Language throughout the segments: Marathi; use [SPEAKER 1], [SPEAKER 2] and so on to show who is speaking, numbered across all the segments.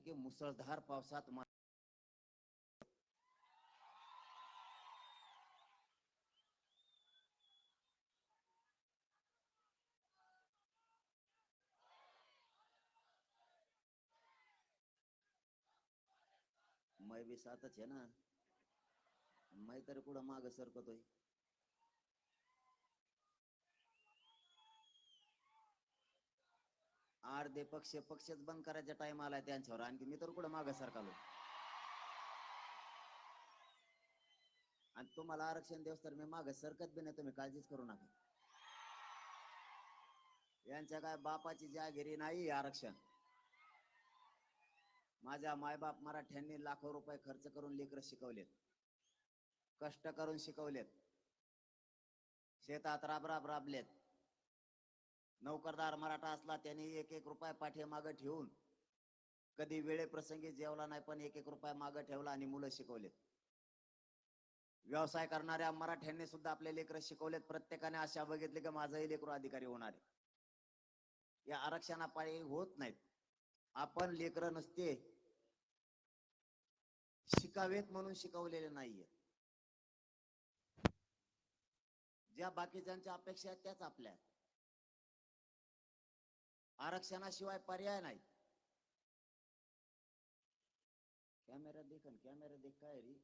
[SPEAKER 1] छानपैकी मुसळधार पावसात मै बी सातच आहे ना. मै तरी कुठं माग सरकतोय? अर्धे पक्ष पक्षच बंद करायचा टाइम आलाय त्यांच्यावर. आणखी मी तर कुठं माग सरकालो? आणि तुम्हाला आरक्षण देऊस तर मी माग सरकत बी नाही तुम्ही काळजीच करू नका. यांच्या काय बापाची जागिरी नाही आरक्षण. माझ्या मायबाप मराठ्यांनी लाखो रुपये खर्च करून लेकर शिकवलेत. कष्ट करून शिकवलेत. शेतात राब राब राबलेत. नौकरदार मराठा असला त्यांनी एक एक रुपये पाठीमागं ठेवून कधी वेळेप्रसंगी जेवला नाही पण एक एक रुपये मागं ठेवला आणि मुलं शिकवलेत. व्यवसाय करणाऱ्या मराठ्यांनी सुद्धा आपले लेकर शिकवलेत. प्रत्येकाने अशा बघितले की माझाही लेकरू अधिकारी होणार आहे. या आरक्षणापायी होत नाहीत. आपण लेकर नसते शिकावेत म्हणून शिकवलेले नाहीये. ज्या बाकीच्यांच्या अपेक्षा आहेत त्याच आपल्या आरक्षणाशिवाय पर्याय नाही. कॅमेरा देख कॅमेरा देख काय रे?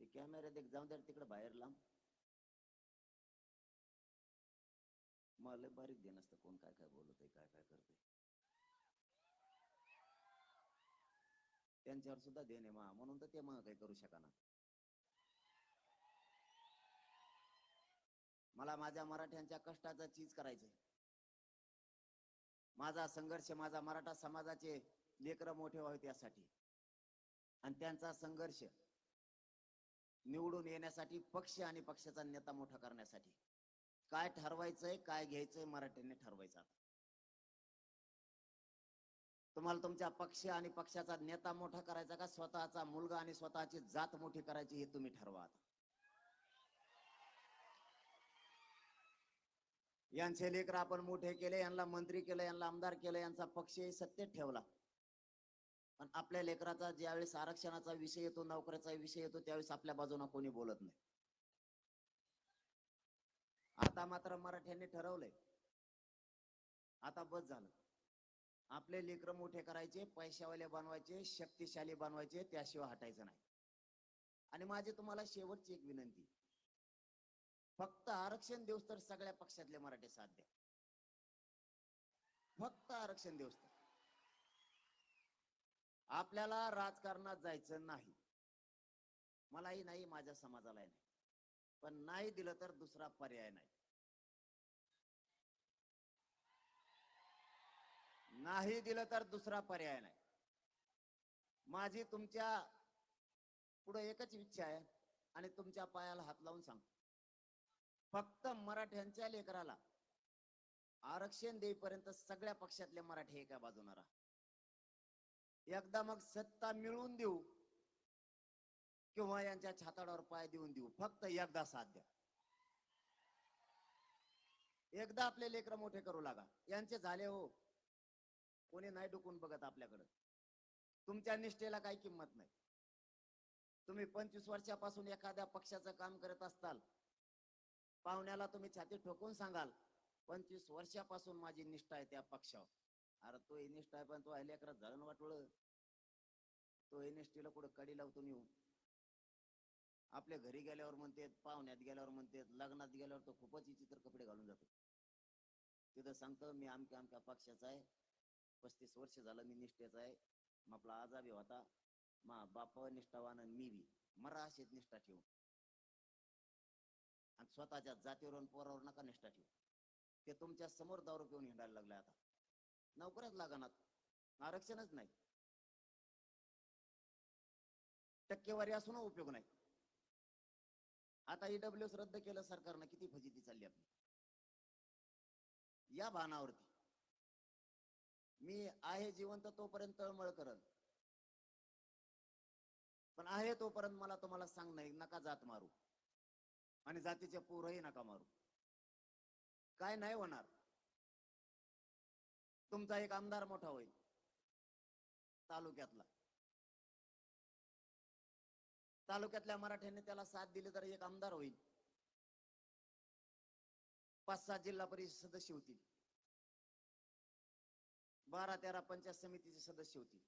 [SPEAKER 1] ते कॅमेरा देख जाऊन द्या तिकडे बाहेर लांब. मला बारीक दे नसतं कोण काय काय बोलत आहे काय काय करते त्यांच्यावर सुद्धा देणे मा म्हणून तर ते मग काही करू शकना मला माझ्या मराठ्यांच्या कष्टाचा चीज करायचंय. माझा संघर्ष माझा मराठा समाजाचे लेकर मोठे व्हावे त्यासाठी आणि त्यांचा संघर्ष निवडून येण्यासाठी पक्ष आणि पक्षाचा नेता मोठा करण्यासाठी. काय ठरवायचंय काय घ्यायचंय मराठ्यांनी ठरवायचं तुम्हाला तुमच्या पक्ष आणि पक्षाचा नेता मोठा करायचा का? स्वतःचा मुलगा आणि स्वतःची जात मोठी करायची हे तुम्ही ठरवा यांचे लेकर आपण मोठे केले यांना मंत्री केलं यांना आमदार केलं यांचा पक्षही सत्तेत ठेवला. पण आपल्या लेकराचा ज्यावेळेस आरक्षणाचा विषय येतो नोकऱ्याचा विषय येतो त्यावेळेस आपल्या बाजूने कोणी बोलत नाही. आता मात्र मराठ्यांनी ठरवलंय. आता बस झालं. आपले लेकर मोठे करायचे पैशावाले बनवायचे शक्तिशाली बनवायचे त्याशिवाय हटायचं नाही. आणि माझी तुम्हाला शेवटची एक विनंती. फक्त आरक्षण देऊस तर सगळ्या पक्षातले मराठे साथ द्या फक्त आरक्षण देऊस तर. आपल्याला राजकारणात जायचं नाही. मलाही नाही माझ्या समाजालाही नाही. पण नाही दिलं तर दुसरा पर्याय नाही. नाही दिलं तर दुसरा पर्याय नाही. माझी तुमच्यापुढे एकच इच्छा आहे आणि तुमच्या पायाला हात लावून सांगतो. फक्त मराठ्यांच्या लेकराला. आरक्षण देईपर्यंत सगळ्या पक्षातले मराठी एका बाजून राहा. एकदा मग सत्ता मिळवून देऊ किंवा यांच्या छाताडावर पाय देऊन देऊ. फक्त एकदा साथ द्या. एकदा आपले लेकर मोठे करू लागा. यांचे झाले हो. कोणी नाही डुकून बघत आपल्याकडं. तुमच्या निष्ठेला काही किंमत नाही. तुम्ही पंचवीस वर्षापासून एखाद्या पक्षाचं काम करत असताल. पाहुण्याला तुम्ही छाती ठोकून सांगाल पंचवीस वर्षापासून माझी निष्ठा आहे त्या पक्षावर. अरे तो निष्ठा आहे पण तो लेकरात झालं वाटवळ तो निष्ठेला कुठं कडी लावतो मी आपल्या घरी गेल्यावर म्हणते पाहुण्यात गेल्यावर म्हणते लग्नात गेल्यावर तो खूपच विचित्र कपडे घालून जातो. तिथं सांगतो मी आमक्या आमक्या पक्षाचा आहे. पस्तीस वर्ष झालं मी निष्ठेचा आहे. मग आपला आजाबी होता. मा बाप निष्ठावान मी बी. मरा अशीच निष्ठा ठेवू आणि स्वतःच्या जातीवर आणि पोरावर नका निष्ठा ठेवू. ते तुमच्यासमोर दारू पिऊन हिंडायला लागले आता. नोकऱ्याच लागणार आरक्षणच नाही. टक्केवारी असून उपयोग नाही. आता ईडब्ल्यूएस रद्द केलं सरकारनं किती फजिती चालली आपली? या भानावरती. मी आहे जिवंत तोपर्यंत तळमळ करल पण आहे तोपर्यंत मला तुम्हाला सांग नाही नका जात मारू. आणि जातीच्या पोरही नका मारू. काय नाही होणार. तुमचा एक आमदार मोठा होईल. तालुक्यातला. तालुक्यातल्या मराठ्यांनी त्याला साथ दिली तर एक आमदार होईल. पाच सात जिल्हा परिषद सदस्य होतील. बारा तेरा पंचायत समितीचे सदस्य होतील.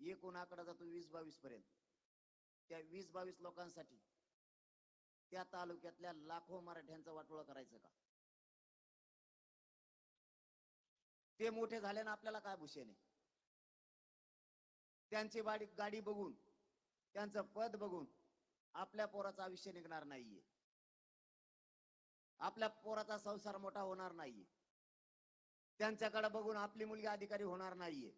[SPEAKER 1] एकूण आकडा जातो वीस बावीस पर्यंत. त्या वीस बावीस लोकांसाठी त्या तालुक्यातल्या लाखो मराठ्यांचा वाटोळा करायचं का? ते मोठे झाल्यानं आपल्याला काय भूषेने त्यांची बाडी गाडी बघून त्यांचं पद बघून आपल्या पोराचं आयुष्य निघणार नाहीये. आपल्या पोराचा संसार मोठा होणार नाहीये. त्यांच्याकडे बघून आपली मुलगी अधिकारी होणार नाहीये.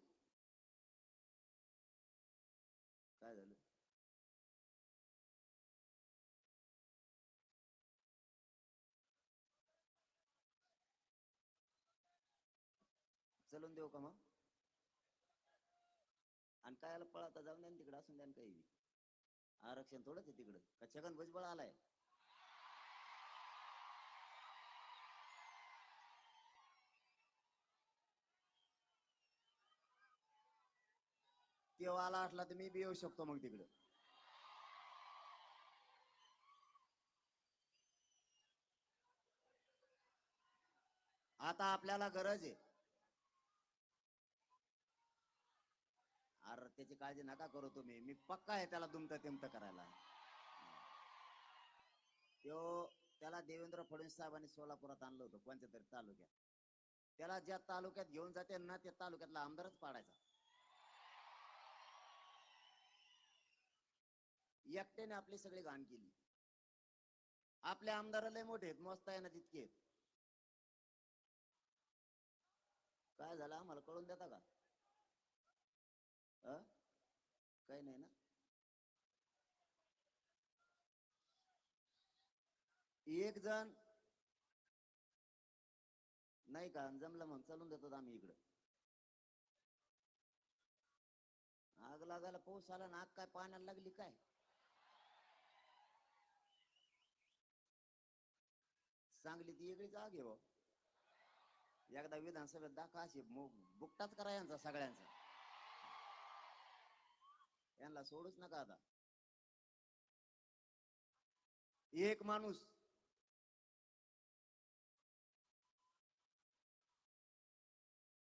[SPEAKER 1] चलून देऊ का मग? आणि काय आलं पळा जाऊन द्या तिकडं असून द्या ना काही आरक्षण थोडंच आहे तिकडं. का छगन भुजबळ आलाय? तेव्हा आला असला तर मी बी येऊ शकतो मग तिकडं. आता आपल्याला गरज आहे. अरे त्याची काळजी नका करू तुम्ही. मी पक्का आहे त्याला दुमत तिमत करायला. त्यो त्याला देवेंद्र फडणवीस साहेबांनी सोलापुरात आणलं होतं पंचतरी तरी तालुक्यात. त्याला ज्या तालुक्यात घेऊन जाते ना त्या तालुक्यातला आमदारच पाडायचा. एकट्याने आपली सगळी घाण केली. आपले आमदार लय मोठे आहेत मस्त आहे ना तितके काय झालं आम्हाला कळून देता का? अ? काही नाही ना? एक जण नाही का? जमलं मग चालून देतो आम्ही इकडं. आग लागायला पाऊस आला ना आग काय पाण्याला लागली काय? चांगली ती वेगळीच आग आहे एकदा विधानसभेत दाखवा अशी. बुकटाच करा यांचा सगळ्यांचा. यांना सोडूच नका आता. एक माणूस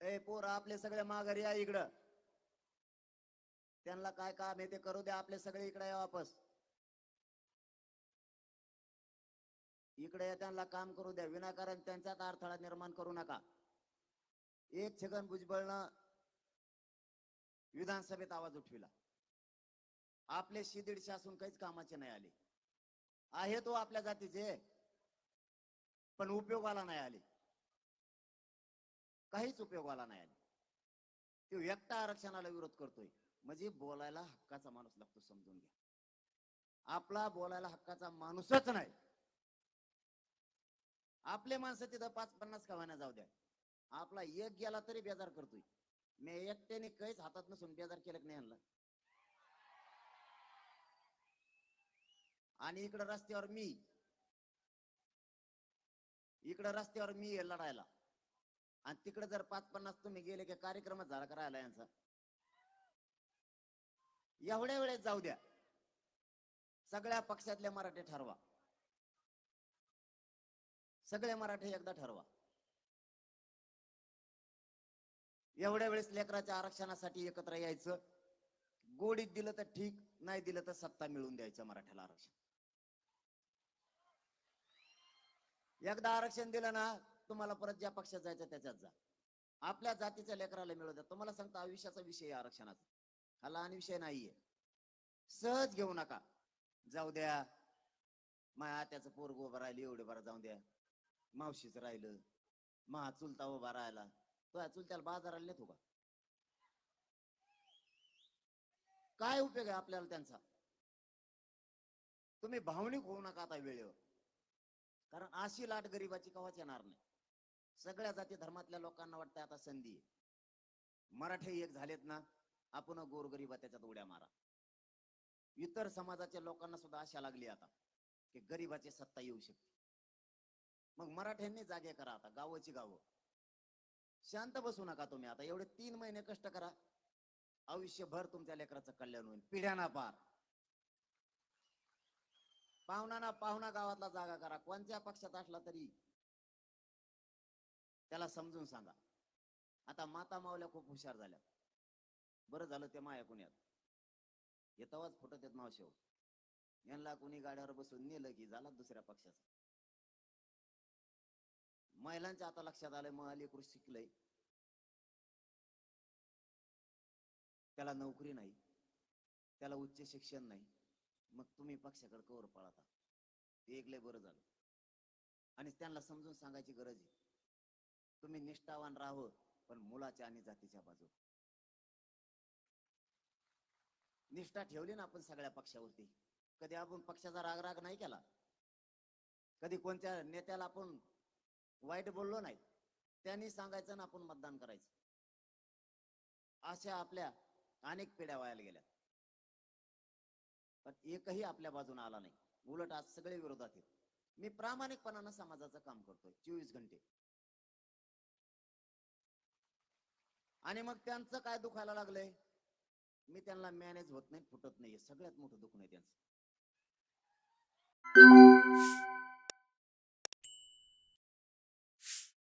[SPEAKER 1] ए पोर आपले सगळे माघारी या इकडं. त्यांना काय काम आहे ते करू द्या आपले सगळे इकडे या वापस. इकडे या त्यांना काम करू द्या. विनाकारण त्यांच्यात अडथळा निर्माण करू नका. एक छगन भुजबळनं विधानसभेत आवाज उठविला. आपले शिदीडशे असून काहीच कामाचे नाही आले. आहे तो आपल्या जातीचे पण उपयोगाला नाही आले. काहीच उपयोगाला नाही आले. तो एकटा आरक्षणाला विरोध करतोय. म्हणजे बोलायला हक्काचा माणूस लागतो समजून घ्या. आपला बोलायला हक्काचा माणूसच नाही. आपले माणसं तिथं पाच पन्नास कवाना जाऊ द्या. आपला एक गेला तरी बेजार करतोय. मी एकट्याने काहीच हातात नसून बेजार केलं की नाही आणला? आणि इकडं रस्त्यावर मी. इकडं रस्त्यावर मी लढायला. आणि तिकडे जर पाच पन्नास तुम्ही गेले की कार्यक्रमच झाला करायला यांचा? एवढ्या वेळेस जाऊ द्या. सगळ्या पक्षातले मराठे ठरवा. सगळे मराठे एकदा ठरवा. एवढ्या वेळेस लेकराच्या आरक्षणासाठी एकत्र यायचं. गोडीत दिलं तर ठीक नाही दिलं तर सत्ता मिळवून द्यायचं मराठ्याला आरक्षण. एकदा आरक्षण दिलं ना तुम्हाला परत ज्या पक्षात जायचं त्याच्यात जा. आपल्या जातीच्या लेकराला मिळू द्या. तुम्हाला सांगतो आयुष्याचा विषय आरक्षणाचा. हा लहान विषय नाहीये. सहज घेऊ नका. जाऊ द्या. माया आत्याचं पोरग उभं राहिलं एवढे बरं जाऊ द्या. मावशीच राहिलं. मा चुलता उभा राहिला. तो चुलत्याला बाजाराला नेतो का? काय उपयोग आहे आपल्याला त्यांचा? तुम्ही भावनिक होऊ नका आता वेळेवर. कारण अशी लाट गरीबाची कवाच येणार नाही. सगळ्या जाती धर्मातल्या लोकांना वाटतं आता संधी मराठे एक झालेत ना आपण गोरगरीबा त्याच्यात उड्या मारा. इतर समाजाच्या लोकांना सुद्धा आशा लागली आता की गरीबाची सत्ता येऊ शकते. मग मराठ्यांनी जागे करा आता गावाची गावं. शांत बसू नका तुम्ही आता एवढे तीन महिने कष्ट करा. आयुष्यभर तुमच्या लेकराचं कल्याण होईल. पिढ्याना पार. पाहुणा पाहुणा गावातला जागा करा. कोणत्या पक्षात असला तरी. त्याला समजून सांगा. आता माता मावल्या खूप हुशार झाल्या. बरं झालं ते माया कुण्यात येतावाच फुटत येत मावशेव हो. यांना कुणी गाड्यावर बसून नेलं की झाला दुसऱ्या पक्षाचा. महिलांच्या आता लक्षात आलंय मग अलीकडून शिकलंय. त्याला नोकरी नाही. त्याला उच्च शिक्षण नाही. मग तुम्ही पक्षाकडे कवर पळाता. ते एक लय बरं झालं. आणि त्यांना समजून सांगायची गरज आहे. तुम्ही निष्ठावान राहावं पण मुलाच्या आणि जातीच्या बाजू निष्ठा ठेवली ना आपण सगळ्या पक्षावरती. कधी आपण पक्षाचा राग राग नाही केला. कधी कोणत्या नेत्याला आपण वाईट बोललो नाही त्यांनी सांगायचं ना आपण मतदान करायचं. अशा आपल्या अनेक पिढ्या वायाला गेल्या पण एकही आपल्या बाजूने आला नाही. उलट आज सगळे विरोधात आहेत. मी प्रामाणिकपणानं समाजाचं काम करतोय. चोवीस घंटे. आणि मग त्यांचं काय दुखायला लागलंय? मी त्यांना मॅनेज होत नाही फुटत नाही सगळ्यात मोठं दुखणं आहे त्यांचं.